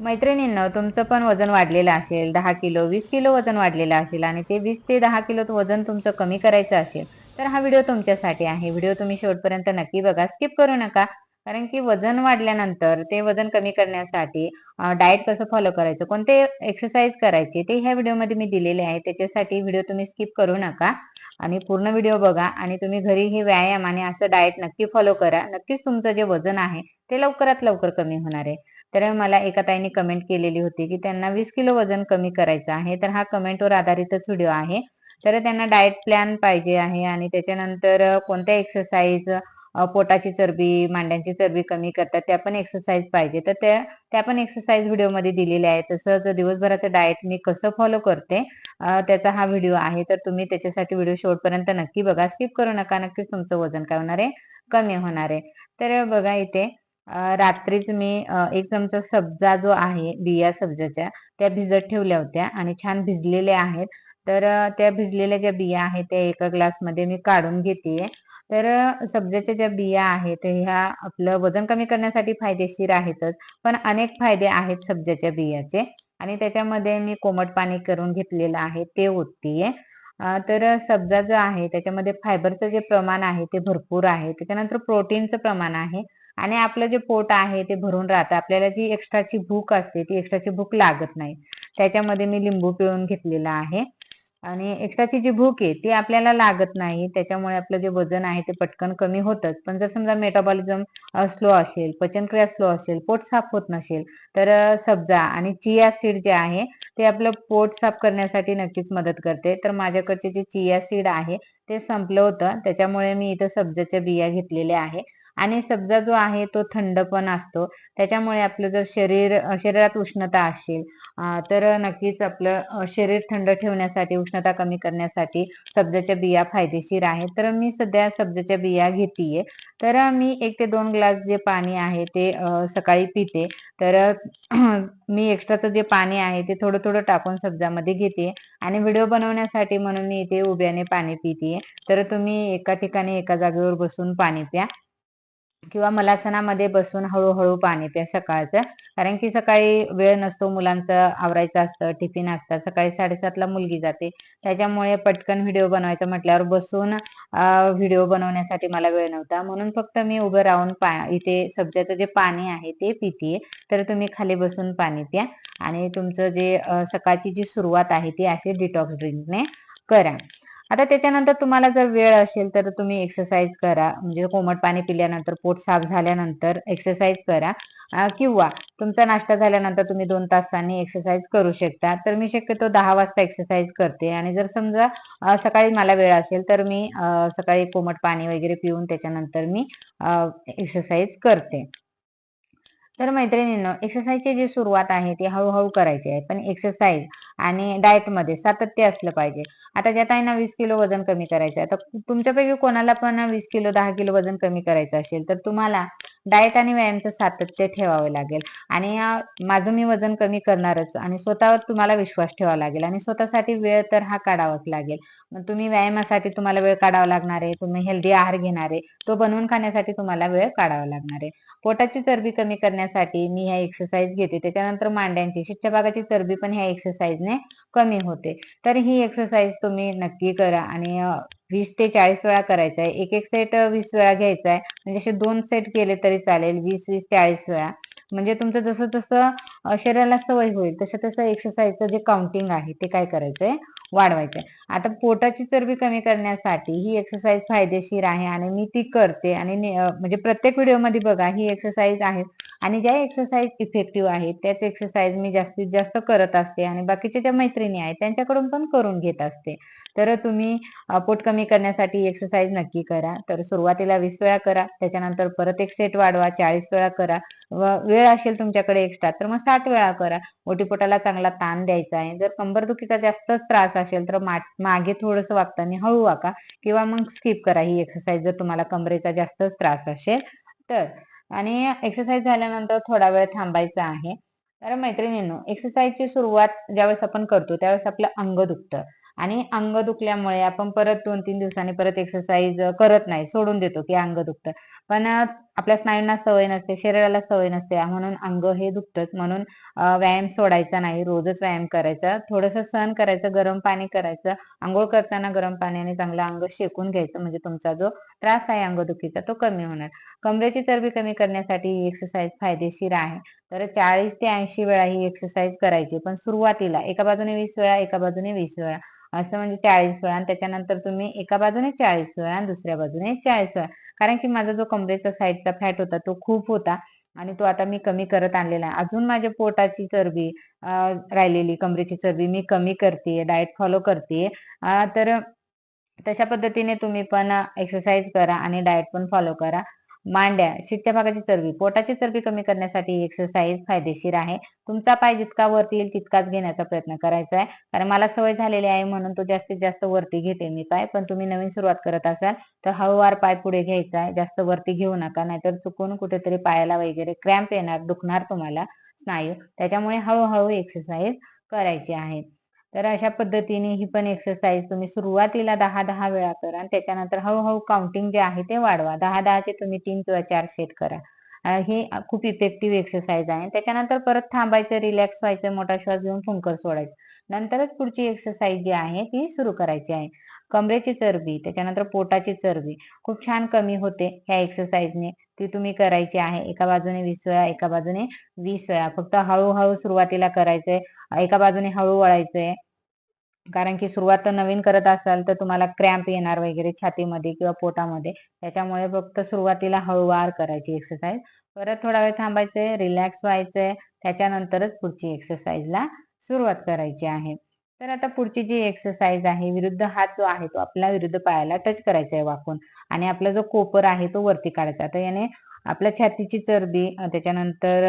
मैत्रिणींना तुमचं पण वजन वाढलेलं असेल दहा किलो वीस किलो वजन वाढलेलं असेल आणि ते वीस ते दहा किलो वजन तुमचं कमी करायचं असेल तर हा व्हिडिओ तुमच्यासाठी आहे. व्हिडिओ तुम्ही शेवटपर्यंत नक्की बघा. स्किप करू नका कारण की वजन वाढल्यानंतर ते वजन कमी करण्यासाठी डाएट कसं फॉलो करायचं कोणते एक्सरसाइज करायचे ते ह्या व्हिडिओमध्ये मी दिलेले आहे. त्याच्यासाठी व्हिडिओ तुम्ही स्किप करू नका आणि पूर्ण व्हिडिओ बघा आणि तुम्ही घरी हे व्यायाम आणि असं डाएट नक्की फॉलो करा. नक्कीच तुमचं जे वजन आहे ते लवकरात लवकर कमी होणार आहे. तर मला एका ताईने कमेंट केलेली होती की त्यांना वीस किलो वजन कमी करायचं आहे. तर हा कमेंटवर आधारितच व्हिडिओ आहे. तर त्यांना डाएट प्लॅन पाहिजे आहे आणि त्याच्यानंतर कोणत्या एक्सरसाइज पोटाची चरबी मांड्यांची चरबी कमी करतात त्या पण एक्सरसाइज पाहिजे. तर त्या त्या पण एक्सरसाइज व्हिडिओमध्ये दिलेल्या आहेत. तसंच दिवसभराचं डाएट मी कसं फॉलो करते त्याचा हा व्हिडिओ आहे. तर तुम्ही त्याच्यासाठी व्हिडिओ शेवटपर्यंत नक्की बघा. स्किप करू नका. नक्कीच तुमचं वजन काय होणार आहे? कमी होणार आहे. तर बघा इथे रात्रीच मी एक चमचा सब्जा जो आहे बिया सब्जाच्या त्या भिजत ठेवल्या होत्या आणि छान भिजलेल्या आहेत. तर त्या भिजलेल्या ज्या बिया आहेत त्या एका ग्लासमध्ये मी काढून घेते. तर सब्जाच्या ज्या बिया आहेत ह्या आपलं वजन कमी करण्यासाठी फायदेशीर आहेतच. पण अनेक फायदे आहेत सब्जाच्या बियाचे आणि त्याच्यामध्ये मी कोमट पाणी करून घेतलेलं आहे ते ओततीये तर सब्जा जो आहे त्याच्यामध्ये फायबरचं जे प्रमाण आहे ते भरपूर आहे. त्याच्यानंतर प्रोटीनचं प्रमाण आहे. आणि आपलं जे पोट आहे ते भरून राहतं. आपल्याला जी एक्स्ट्राची भूक असते ती एक्स्ट्राची भूक लागत नाही. त्याच्यामध्ये मी लिंबू पिळून घेतलेला आहे. आणि एक्स्ट्राची जी भूक आहे ती आपल्याला लागत नाही. त्याच्यामुळे आपलं जे वजन आहे ते पटकन कमी होतच. पण जर समजा मेटाबॉलिझम स्लो असेल पचनक्रिया स्लो असेल पोट साफ होत नसेल तर सब्जा आणि चिया सीड जे आहे ते आपलं पोट साफ करण्यासाठी नक्कीच मदत करते. तर माझ्याकडचे जे चिया सीड आहे ते संपलं होतं. त्याच्यामुळे मी इथं सब्जाच्या बिया घेतलेल्या आहे. आणि सब्जा जो आहे तो थंड पण असतो. त्याच्यामुळे आपलं जर शरीर शरीरात उष्णता असेल तर नक्कीच आपलं शरीर थंड ठेवण्यासाठी उष्णता कमी करण्यासाठी सब्जाच्या बिया फायदेशीर आहेत. तर मी सध्या सब्जाच्या बिया घेतीये. तर मी एक ते दोन ग्लास जे पाणी आहे ते सकाळी पिते. तर मी एक्स्ट्राचं जे पाणी आहे ते थोडं थोडं टाकून सब्जामध्ये घेते. आणि व्हिडिओ बनवण्यासाठी म्हणून मी इथे उभ्याने पाणी पिते तर तुम्ही एका ठिकाणी एका जागेवर बसून पाणी प्या. किंवा मलासनामध्ये बसून हळूहळू पाणी प्या सकाळचं. कारण की सकाळी वेळ नसतो मुलांचं आवरायचं असतं टिफिन असतात. सकाळी साडेसातला मुलगी जाते. त्याच्यामुळे पटकन व्हिडिओ बनवायचा म्हटल्यावर बसून व्हिडिओ बनवण्यासाठी मला वेळ नव्हता. म्हणून फक्त मी उभं राहून पा इथे सब्जाचं जे पाणी आहे ते पिते तर तुम्ही खाली बसून पाणी प्या आणि तुमचं जे सकाळची जी सुरुवात आहे ती अशी डिटॉक्स ड्रिंकने करा. आता त्याच्यानंतर तुम्हाला जर वेळ असेल तर तुम्ही एक्सरसाइज करा. म्हणजे कोमट पाणी पिल्यानंतर पोट साफ झाल्यानंतर एक्सरसाइज करा. किंवा तुमचा नाश्ता झाल्यानंतर तुम्ही दोन तासांनी एक्सरसाइज करू शकता. तर मी शक्यतो दहा वाजता एक्सरसाइज करते. आणि जर समजा सकाळी मला वेळ असेल तर मी सकाळी कोमट पाणी वगैरे पिऊन त्याच्यानंतर मी एक्सरसाइज करते. तर मैत्रिणींनो एक्सरसाइजची जी सुरुवात आहे ती हळूहळू करायची आहे. पण एक्सरसाइज आणि डाएटमध्ये सातत्य असलं पाहिजे. आता ज्या ताईंना वीस किलो वजन कमी करायचं आहे तर तुमच्यापैकी कोणाला पण वीस किलो दहा किलो वजन कमी करायचं असेल तर तुम्हाला डाएट आणि व्यायामचं सातत्य ठेवावं लागेल. आणि माझं मी वजन कमी करणारच आणि स्वतःवर तुम्हाला विश्वास ठेवावा लागेल आणि स्वतःसाठी वेळ तर हा काढावाच लागेल. तुम्ही व्यायामासाठी तुम्हाला वेळ काढावा लागणार आहे तुम्ही हेल्दी आहार घेणार आहे तो बनवून खाण्यासाठी तुम्हाला वेळ काढावा लागणार आहे. पोटाची चरबी कमी करण्यासाठी मी ह्या एक्सरसाइज घेते त्याच्यानंतर मांड्यांची शिष्टभागाची चरबी पण ह्या एक्सरसाइजने कमी होते. तर ही एक्सरसाइज तुम्ही नक्की करा. आणि वीस ते चाळीस वेळा करायचा आहे एक एक सेट वीस वेळा घ्यायचा आहे म्हणजे असे दोन सेट केले तरी चालेल. वीस वीस चाळीस वेळा. म्हणजे तुमचं जसं जसं शरीराला सवय होईल. तसं तसं एक्सरसाइजचं जे काउंटिंग आहे ते काय करायचंय? वाढवायचंय. आता पोटाची चरबी कमी करण्यासाठी ही एक्सरसाइज फायदेशीर आहे आणि मी ती करते आणि म्हणजे प्रत्येक व्हिडिओमध्ये बघा ही एक्सरसाइज आहे. आणि ज्या एक्सरसाइज इफेक्टिव्ह आहेत त्याच एक्सरसाइज मी जास्तीत जास्त करत असते आणि बाकीच्या ज्या मैत्रिणी आहेत त्यांच्याकडून पण करून घेत असते. तर तुम्ही पोट कमी करण्यासाठी एक्सरसाइज नक्की करा. तर सुरुवातीला वीस वेळा करा त्याच्यानंतर परत एक सेट वाढवा चाळीस वेळा करा. व वेळ असेल तुमच्याकडे एक्स्ट्रा तर मग साठ वेळा करा. पोटाला चांगला ताण द्यायचा आहे. जर कंबरदुखीचा जास्तच त्रास असेल तर मागे थोडस वागताना हळू वाका किंवा मग स्किप करा ही एक्सरसाइज जर तुम्हाला कमरेचा जास्तच त्रास असेल तर. आणि एक्सरसाइज झाल्यानंतर थोडा वेळ थांबायचा आहे. तर मैत्रिणींनो एक्सरसाइजची सुरुवात ज्यावेळेस आपण करतो त्यावेळेस आपलं अंग दुखतं. आणि अंग दुखल्यामुळे आपण परत दोन तीन दिवसांनी परत एक्सरसाइज करत नाही सोडून देतो की अंग दुखतं. पण आपल्या स्नायूंना सवय नसते शरीराला सवय नसते. म्हणून अंग हे दुखतच. म्हणून व्यायाम सोडायचा नाही. रोजच व्यायाम करायचा. थोडस सहन करायचं गरम पाणी करायचं. आंघोळ करताना गरम पाण्याने चांगलं अंग शेकून घ्यायचं. म्हणजे तुमचा जो त्रास आहे अंगदुखीचा तो कमी होणार. कमरेची चरबी कमी करण्यासाठी ही एक्सरसाइज फायदेशीर आहे. तर चाळीस ते ऐंशी वेळा ही एक्सरसाइज करायची. पण सुरुवातीला एका बाजूने वीस वेळा एका बाजूने वीस वेळा. असं म्हणजे चाळीस वेळा. आणि त्याच्यानंतर तुम्ही एका बाजूने चाळीस वेळा आणि दुसऱ्या बाजूने चाळीस वेळा. कारण की माझा जो कमरेचा साईडचा फॅट होता तो खूप होता आणि तो आता मी कमी करत आणलेला आहे. अजून माझ्या पोटाची चरबी राहिलेली कमरेची चरबी मी कमी करते डाएट फॉलो करते. तर तशा पद्धतीने तुम्ही पण एक्सरसाइज करा आणि डाएट पण फॉलो करा. मांड्या शीटच्या भागाची चरबी. पोटाची चरबी कमी करण्यासाठी एक्सरसाइज फायदेशीर आहे. तुमचा पाय जितका वरती येईल तितकाच घेण्याचा प्रयत्न करायचा आहे. कारण मला सवय झालेली आहे म्हणून तो जास्तीत जास्त वरती घेते मी पाय. पण तुम्ही नवीन सुरुवात करत असाल तर हळूवार पाय पुढे घ्यायचा आहे. जास्त वरती घेऊ नका. नाहीतर चुकून कुठेतरी पायाला वगैरे क्रॅम्प येणार दुखणार तुम्हाला स्नायू. त्याच्यामुळे हळूहळू एक्सरसाइज करायची आहे. तर अशा पद्धतीने ही पण एक्सरसाइज तुम्ही सुरुवातीला दहा दहा वेळा करा आणि त्याच्यानंतर हळूहळू काउंटिंग जे आहे ते वाढवा. दहा दहाचे तुम्ही तीन किंवा चार सेट करा. हे खूप इफेक्टिव्ह एक्सरसाइज आहे. त्याच्यानंतर परत थांबायचं रिलॅक्स व्हायचं मोठा श्वास घेऊन फुंकर सोडायचं. नंतरच पुढची एक्सरसाइज जी आहे ती सुरू करायची आहे. कमरेची चरबी त्याच्यानंतर पोटाची चरबी खूप छान कमी होते ह्या एक्सरसाइजने ती तुम्ही करायची आहे. एका बाजूने वीस वेळा एका बाजूने वीस वेळा. फक्त हळूहळू सुरुवातीला करायचंय. एका बाजूने हळू वळायचंय. कारण की सुरुवात तर नवीन करत असाल तर तुम्हाला क्रॅम्प येणार वगैरे छातीमध्ये किंवा पोटामध्ये. त्याच्यामुळे फक्त सुरुवातीला हळूवार करायची एक्सरसाइज परत थोडा वेळ थांबायचंय रिलॅक्स व्हायचंय. त्याच्यानंतरच पुढची एक्सरसाइजला सुरुवात करायची आहे. तर आता पुढची जी एक्सरसाइज आहे विरुद्ध हात जो आहे तो आपला विरुद्ध पायाला टच करायचा आहे वाकून. आणि आपला जो कोपर आहे तो वरती काढायचा. तर याने आपल्या छातीची चरबी त्याच्यानंतर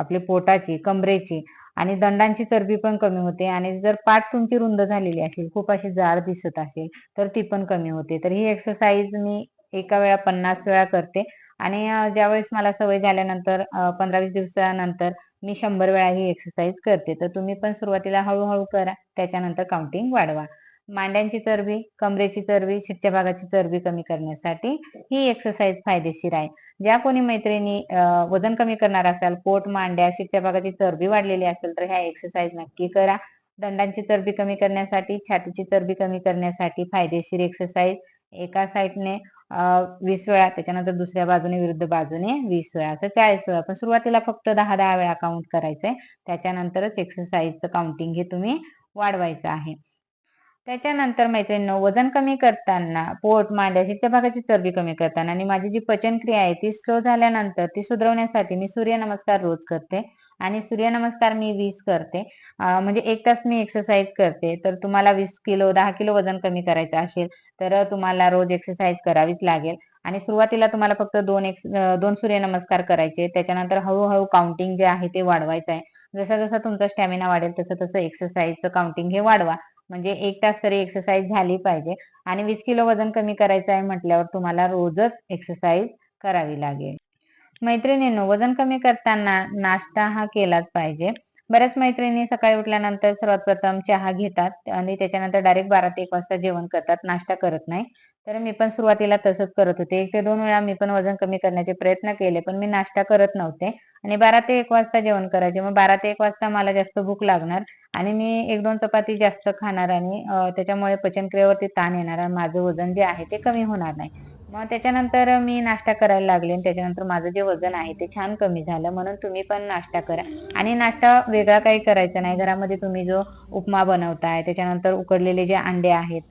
आपली पोटाची कमरेची आणि दंडांची चरबी पण कमी होते. आणि जर पाठ तुमची रुंद झालेली असेल खूप अशी जाड दिसत असेल तर ती पण कमी होते. तर ही एक्सरसाइज मी एका वेळा पन्नास वेळा करते. आणि ज्यावेळेस मला सवय झाल्यानंतर पंधरा वीस दिवसानंतर मी शंभर वेळा ही एक्सरसाइज करते तर तुम्ही पण सुरुवातीला हळूहळू करा त्याच्यानंतर काउंटिंग वाढवा. मांड्यांची चरबी कमरेची चरबी शिटच्या भागाची चरबी कमी करण्यासाठी ही एक्सरसाइज फायदेशीर आहे. ज्या कोणी मैत्रिणी वजन कमी करणार असाल पोट मांड्या शिटच्या भागाची चरबी वाढलेली असेल तर ह्या एक्सरसाइज नक्की करा. दंडांची चरबी कमी करण्यासाठी छातीची चरबी कमी करण्यासाठी फायदेशीर एक्सरसाइज एका साईडने वीस वेळा त्याच्यानंतर दुसऱ्या बाजूने विरुद्ध बाजूने वीस वेळा असं चाळीस वेळा. पण सुरुवातीला फक्त दहा दहा वेळा काउंट करायचंय. त्याच्यानंतरच एक्सरसाइजचं काउंटिंग हे तुम्ही वाढवायचं आहे. त्याच्यानंतर मैत्रिणींनो वजन कमी करताना पोट मांड्या शिट्ट्या भागाची चरबी कमी करताना आणि माझी जी पचनक्रिया आहे ती स्लो झाल्यानंतर ती सुधारवण्यासाठी मी सूर्यनमस्कार रोज करते आणि सूर्यनमस्कार मी वीस करते. म्हणजे एक तास मी एक्सरसाइज करते. तर तुम्हाला वीस किलो दहा किलो वजन कमी करायचं असेल तर तुम्हाला रोज एक्सरसाइज करावीच लागेल. आणि सुरुवातीला तुम्हाला फक्त दोन एक्स दोन सूर्यनमस्कार करायचे. त्याच्यानंतर हळूहळू काउंटिंग जे आहे ते वाढवायचं आहे. जसं जसं तुमचा स्टॅमिना वाढेल तसं तसं एक्सरसाइजचं काउंटिंग हे वाढवा. म्हणजे एक तास तरी एक्सरसाइज झाली पाहिजे. आणि वीस किलो वजन कमी करायचं आहे म्हटल्यावर तुम्हाला रोजच एक्सरसाइज करावी लागेल. मैत्रिणींनो वजन कमी करताना नाश्ता हा केलाच पाहिजे. बऱ्याच मैत्रिणी सकाळी उठल्यानंतर सर्वात प्रथम चहा घेतात आणि त्याच्यानंतर डायरेक्ट बारा ते एक वाजता जेवण करतात नाश्ता करत नाही. तर मी पण सुरुवातीला तसंच करत होते. एक ते दोन वेळा मी पण वजन कमी करण्याचे प्रयत्न केले पण मी नाश्ता करत नव्हते. आणि बारा ते एक वाजता जेवण करायचे. मग बारा ते एक वाजता मला जास्त भूक लागणार आणि मी एक दोन चपाती जास्त खाणार आणि त्याच्यामुळे पचनक्रियेवरती ताण येणार आणि माझं वजन जे आहे ते कमी होणार नाही. मग त्याच्यानंतर मी नाश्ता करायला लागले आणि त्याच्यानंतर माझं जे वजन आहे ते छान कमी झालं. म्हणून तुम्ही पण नाश्ता करा. आणि नाश्ता वेगळा काही करायचा नाही. घरामध्ये तुम्ही जो उपमा बनवताय त्याच्यानंतर उकडलेले जे अंडे आहेत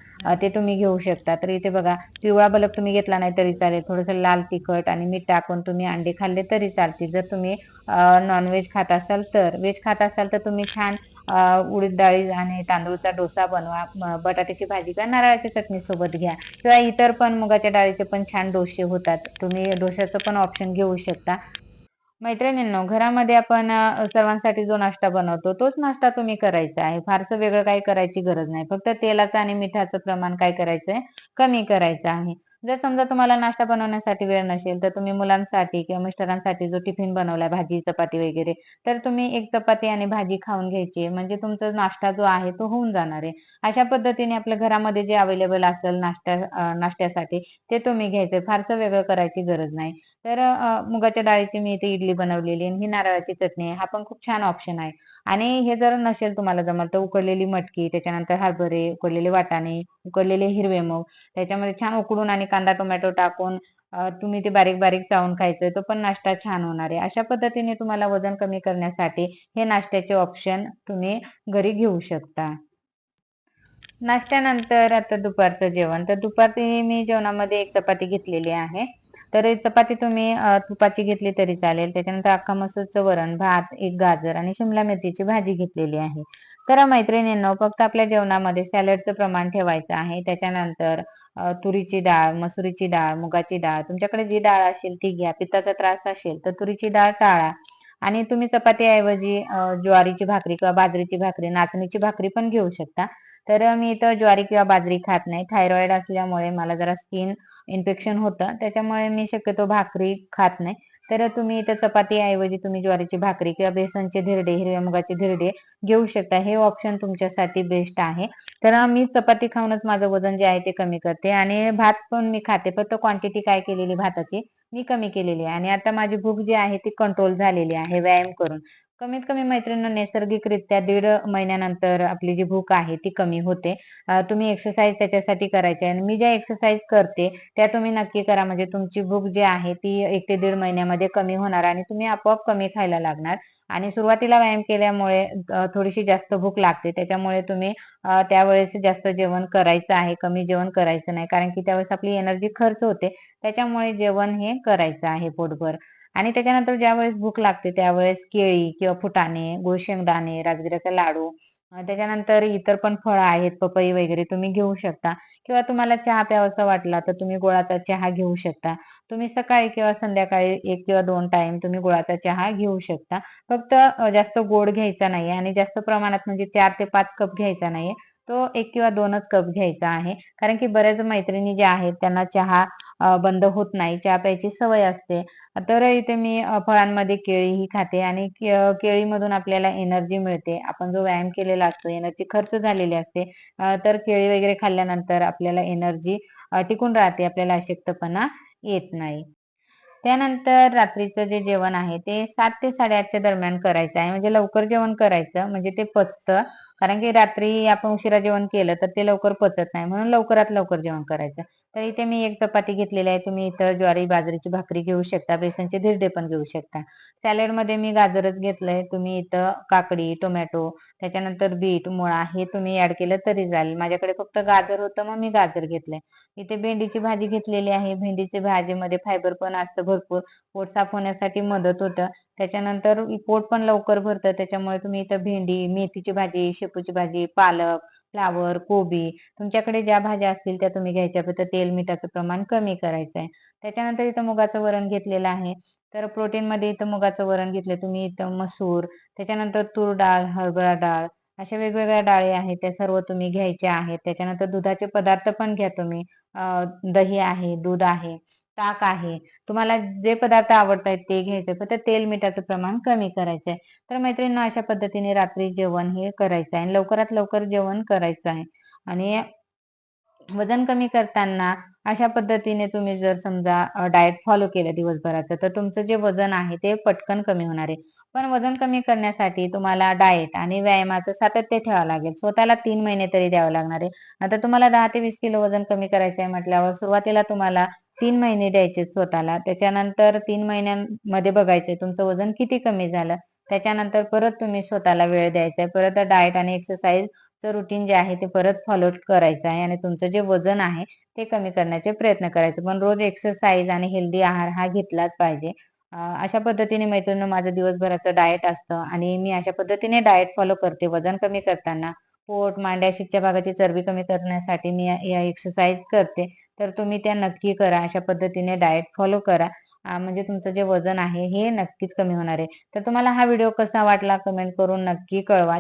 ते तुम्ही घेऊ शकता. तर इथे बघा पिवळा बलक तुम्ही घेतला नाही तरी चालेल. थोडंसं लाल तिखट आणि मीठ टाकून तुम्ही अंडे खाल्ले तरी चालतील. जर तुम्ही नॉनव्हेज खात असाल तर व्हेज खात असाल तर तुम्ही छान उडीद डाळी आणि तांदूळचा डोसा बनवा बटाट्याची भाजी का नारळाच्या चटणी सोबत घ्या. किंवा इतर पण मुगाच्या डाळीचे पण छान डोसे होतात. तुम्ही डोशाचं पण ऑप्शन घेऊ शकता. मैत्रिणींनो घरामध्ये आपण सर्वांसाठी जो नाश्ता बनवतो तोच नाश्ता तुम्ही करायचा आहे. फारसं वेगळं काही करायची गरज नाही. फक्त तेलाचं आणि मिठाचं प्रमाण काय करायचंय? कमी करायचं आहे. जर समजा तुम्हाला नाश्ता बनवण्यासाठी वेळ नसेल तर तुम्ही मुलांसाठी किंवा मिस्टरांसाठी जो टिफिन बनवलाय भाजी चपाती वगैरे तर तुम्ही एक चपाती आणि भाजी खाऊन घ्यायची. म्हणजे तुमचा नाश्ता जो आहे तो होऊन जाणार आहे. अशा पद्धतीने आपल्या घरामध्ये जे अवेलेबल असेल नाश्त्या नाश्त्यासाठी ते तुम्ही घ्यायचे फारसं वेगळं करायची गरज नाही. तर मुगाच्या डाळीची मी इथे इडली बनवलेली आणि ही नारळाची चटणी आहे. हा पण खूप छान ऑप्शन आहे. आणि हे जर नसेल तुम्हाला जमल तर उकडलेली मटकी त्याच्यानंतर हरभरे उकडलेले वाटाणे उकडलेले हिरवे मूग त्याच्यामध्ये छान उकडून आणि कांदा टोमॅटो टाकून तुम्ही ते बारीक बारीक चावून खायचं तो पण नाश्ता छान होणार आहे. अशा पद्धतीने तुम्हाला वजन कमी करण्यासाठी हे नाश्त्याचे ऑप्शन तुम्ही घरी घेऊ शकता. नाश्त्यानंतर आता दुपारचं जेवण. तर दुपारचे मी जेवणामध्ये एक चपाती घेतलेली आहे. तर चपाती तुम्ही तुपाची घेतली तरी चालेल. त्याच्यानंतर अख्खा मसूरचं वरण भात एक गाजर आणि शिमला मिरचीची भाजी घेतलेली आहे. तर मैत्रिणींना फक्त आपल्या जेवणामध्ये सॅलडचं प्रमाण ठेवायचं आहे. त्याच्यानंतर तुरीची डाळ मसुरीची डाळ मुगाची डाळ तुमच्याकडे जी डाळ असेल ती घ्या. पित्ताचा त्रास असेल तर तुरीची डाळ टाळा. आणि तुम्ही चपातीऐवजी ऐवजी ज्वारीची भाकरी किंवा बाजरीची भाकरी नाचणीची भाकरी पण घेऊ शकता. तर मी इथं ज्वारी किंवा बाजरी खात नाही. थायरॉइड असल्यामुळे मला जरा स्किन इन्फेक्शन होतं. त्याच्यामुळे मी शक्यतो भाकरी खात नाही. तर तुम्ही इथं चपाती ऐवजी तुम्ही ज्वारीची भाकरी किंवा बेसनचे धिरडे हिरव्या मुगाचे धिरडे घेऊ शकता. हे ऑप्शन तुमच्यासाठी बेस्ट आहे. तर मी चपाती खाऊनच माझं वजन जे आहे ते कमी करते आणि भात पण मी खाते. फक्त क्वांटिटी काय केलेली भाताची मी कमी केलेली आहे. आणि आता माझी भूक जी आहे ती कंट्रोल झालेली आहे व्यायाम करून. कमीत कमी मैत्रिणी नैसर्गिकरित्या दीड महिन्यानंतर आपली जी भूक आहे ती कमी होते. तुम्ही एक्सरसाइज त्याच्यासाठी करायची आणि मी ज्या एक्सरसाइज करते त्या तुम्ही नक्की करा. म्हणजे तुमची भूक जी आहे ती एक ते दीड महिन्यामध्ये कमी होणार आणि तुम्ही आपोआप कमी खायला लागणार. आणि सुरुवातीला व्यायाम केल्यामुळे थोडीशी जास्त भूक लागते. त्याच्यामुळे तुम्ही त्यावेळेस जास्त जेवण करायचं आहे. कमी जेवण करायचं नाही. कारण की त्यावेळेस आपली एनर्जी खर्च होते. त्याच्यामुळे जेवण हे करायचं आहे पोटभर. आणि त्याच्यानंतर ज्या वेळेस भूक लागते त्यावेळेस केळी किंवा फुटाणे गुळशेंगदाणे राजगिराचा लाडू त्याच्यानंतर इतर पण फळं आहेत पपई वगैरे तुम्ही घेऊ शकता. किंवा तुम्हाला चहा प्यावासा वाटला तर तुम्ही गुळाचा चहा घेऊ शकता. तुम्ही सकाळी किंवा संध्याकाळी एक किंवा दोन टाइम तुम्ही गुळाचा चहा घेऊ शकता. फक्त जास्त गोड घ्यायचा नाही आणि जास्त प्रमाणात म्हणजे चार ते पाच कप घ्यायचा नाहीये. तो एक किंवा दोनच कप घ्यायचा आहे. कारण की बऱ्याच मैत्रिणी ज्या आहेत त्यांना चहा बंद होत नाही. चहा प्यायची सवय असते. तर इथे मी फळांमध्ये केळी ही खाते आणि केळीमधून आपल्याला एनर्जी मिळते. आपण जो व्यायाम केलेला असतो एनर्जी खर्च झालेली असते तर केळी वगैरे खाल्ल्यानंतर आपल्याला एनर्जी टिकून राहते. आपल्याला अशक्तपणा येत नाही. त्यानंतर रात्रीचं जे जेवण आहे ते सात ते साडेआठच्या दरम्यान करायचं आहे. म्हणजे लवकर जेवण करायचं. म्हणजे ते पचतं. कारण की रात्री आपण उशिरा जेवण केलं तर ते लवकर पचत नाही. म्हणून लवकरात लवकर जेवण करायचं. तर इथे मी एक चपाती घेतलेली आहे. तुम्ही इथं ज्वारी बाजरीची भाकरी घेऊ शकता. बेसनचे धिरडे पण घेऊ शकता. सॅलेडमध्ये मी गाजरच घेतलंय. तुम्ही इथं काकडी टोमॅटो त्याच्यानंतर बीट मुळा हे तुम्ही ऍड केलं तरी चालेल. माझ्याकडे फक्त गाजर होतं मग मी गाजर घेतलंय. इथे भेंडीची भाजी घेतलेली आहे. भेंडीची भाजीमध्ये फायबर पण असतं भरपूर. पोट साफ होण्यासाठी मदत होतं. त्याच्यानंतर पोट पण लवकर भरतं त्याच्यामुळे तुम्ही इथं भेंडी मेथीची भाजी शेपूची भाजी पालक फ्लावर कोबी तुमच्याकडे ज्या भाज्या असतील त्या तुम्ही घ्यायच्या. फक्त तेल मिठाचं प्रमाण कमी करायचं आहे त्याच्यानंतर इथं मुगाचं वरण घेतलेलं आहे. तर प्रोटीन मध्ये इथं मुगाचं वरण घेतलं तुम्ही इथं मसूर त्याच्यानंतर तूर डाळ हरभरा डाळ अशा वेगवेगळ्या डाळी आहेत त्या सर्व तुम्ही घ्यायच्या आहेत. त्याच्यानंतर दुधाचे पदार्थ पण घ्या तुम्ही. दही आहे दूध आहे. ताक आहे. तुम्हाला जे पदार्थ आवडतात ते घ्यायचे फक्त तेल मिठाचं प्रमाण कमी करायचंय. तर मैत्रिणींना अशा पद्धतीने रात्री जेवण हे करायचं आहे. लवकरात लवकर जेवण करायचं आहे. आणि वजन कमी करताना अशा पद्धतीने तुम्ही जर समजा डाएट फॉलो केलं दिवसभराचं तर तुमचं जे वजन आहे ते पटकन कमी होणार आहे. पण वजन कमी करण्यासाठी तुम्हाला डाएट आणि व्यायामाचं सातत्य ठेवावं लागेल. स्वतःला तीन महिने तरी द्यावं लागणार आहे. आता तुम्हाला दहा ते वीस किलो वजन कमी करायचं आहे म्हटल्यावर सुरुवातीला तुम्हाला तीन महिने द्यायचे स्वतःला. त्याच्यानंतर तीन महिन्यांमध्ये बघायचंय तुमचं वजन किती कमी झालं? त्याच्यानंतर परत तुम्ही स्वतःला वेळ द्यायचा आहे परत डाएट आणि एक्सरसाइजचं रुटीन जे आहे ते परत फॉलो करायचं आहे आणि तुमचं जे वजन आहे ते कमी करण्याचे प्रयत्न करायचे. पण रोज एक्सरसाइज आणि हेल्दी आहार हा घेतलाच पाहिजे. अशा पद्धतीने मैत्रिणी माझं दिवसभराचं डाएट असतं आणि मी अशा पद्धतीने डाएट फॉलो करते. वजन कमी करताना पोट मांड्या शिकच्या भागाची चरबी कमी करण्यासाठी मी या एक्सरसाइज करते. तर तुम्ही त्या नक्की करा. अशा पद्धतीने डाएट फॉलो करा. म्हणजे तुमचं जे वजन आहे हे नक्कीच कमी होणार आहे. तर तुम्हाला हा व्हिडिओ कसा वाटला कमेंट करून नक्की कळवा.